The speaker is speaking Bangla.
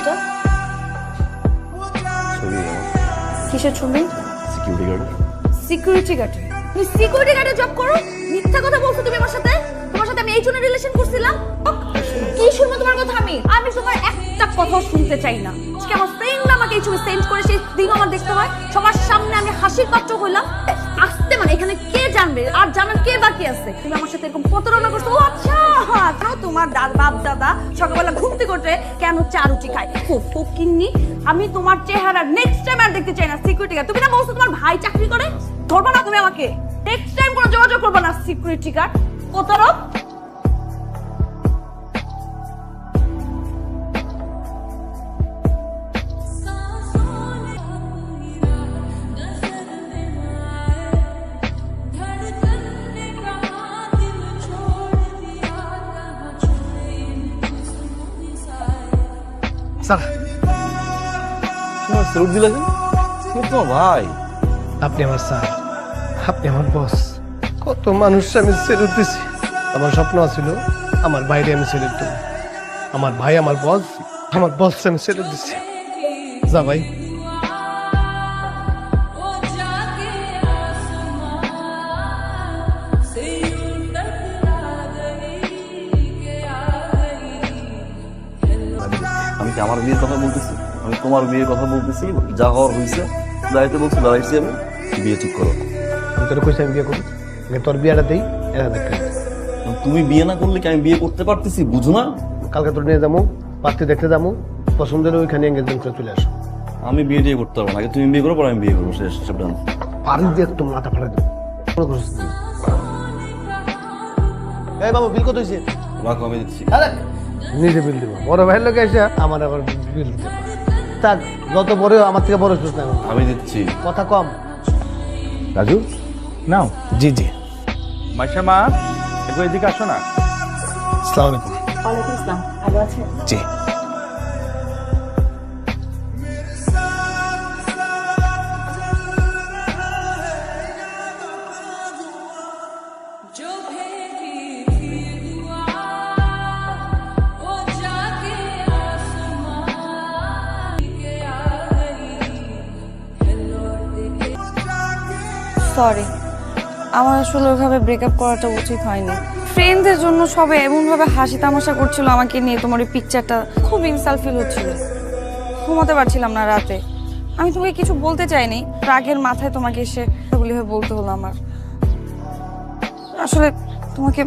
এটা? কিসের ছবি? সিকিউরিটি গার্ড সিকিউরিটি গার্ডে তুমি সিকিউরিটি গার্ডে জব করো? মিথ্যা কথা বলছো তুমি আমার সাথে? তোমার সাথে আমি এই জন্য রিলেশন করছিলাম? কি শুনব তোমার কথা আমি? আমি তোমার একটা কথা শুনতে চাই না। আজকে আমার ফ্রেন্ড আমাকে এই ছবি সেন্ড করে সেই দিন আমার দেখতে হয়। সবার সামনে আমি হাসির পাত্র হইলাম। আসতে মানে এখানে কে জানবে? আর জানার কে বাকি আছে? তুমি আমার সাথে এরকম প্রতারণা করছ? ও আচ্ছা! কেন তোমার দাদ বাপ দাদা সকালবেলা ঘুম থেকে করতে কেন চা রুটি খায়? ফকিন্নি আমি তোমার চেহারা নেক্সট টাইম আর দেখতে চাই না সিকিউরিটি গার্ড তুমি না বলছো তোমার ভাই চাকরি করে? ধরবো না তুমি আমাকে। নেক্সট টাইম কোনো যোগাযোগ করব না সিকিউরিটি গার্ড প্রতারক স্যার স্যালুট দিলে তোমার ভাই? আপনি আমার স্যার আপনি আমার বস। কত মানুষ আমি স্যালুট দিছি। আমার স্বপ্ন ছিল আমার বাইরে আমি স্যালুট দেবো। আমার ভাই আমার বস আমার বস আমি স্যালুট দিছি। যা ভাই। আমি কি আমার বিয়ের কথা বলতেছি? আমি তোমার বিয়ের কথা বলতেছি যা হওয়ার হয়েছে দাঁড়াইতে বলছি দাঁড়াইছি আমি বিয়ে ঠিক করো। আমি তোর কইছি আমি বিয়ে করব। তোর বিয়েটা দেই দেখে। তুমি বিয়ে না করলে কি আমি বিয়ে করতে পারতেছি? বুঝো না। কালকে তোর নিয়ে যাব পাত্রী দেখতে যাব পছন্দ হলে ওইখানে এঙ্গেজমেন্ট করে চলে আসো আমি বিয়ে দিয়ে করতে পারব না। আগে তুমি বিয়ে করো পরে আমি বিয়ে করব শেষ সব done। পারি দিয়ে একটু মাথা ফাটা দেবো। এই বাবু বিল কত হয়েছে রাখো আমি দিচ্ছি। নিজে বিল দিব। বড় ভাইয়ের লোক এসে আমার আবার বিল দিতে থাক যত বড় আমার থেকে বড় সুস্থ আমি দিচ্ছি। কথা কম। রাজু? নাও। জি জি। মাসামা মা একটু এদিকে আসো না। আসসালামু আলাইকুম। ওয়ালাইকুম আসসালাম। ভালো আছেন? জি। সরি আমার আসলে ওইভাবে ব্রেকআপ করাটা উচিত হয়নি। ফ্রেন্ডদের জন্য সবে এমনভাবে হাসি তামাশা করছিল আমাকে নিয়ে, তোমার ওই পিকচারটা খুব ইনসাল ফিল হচ্ছিল। ঘুমাতে পারছিলাম না রাতে। আমি তোমাকে কিছু বলতে চাইনি, রাগের মাথায় তোমাকে এসে হয়ে বলতে হলো আমার। আসলে তোমাকে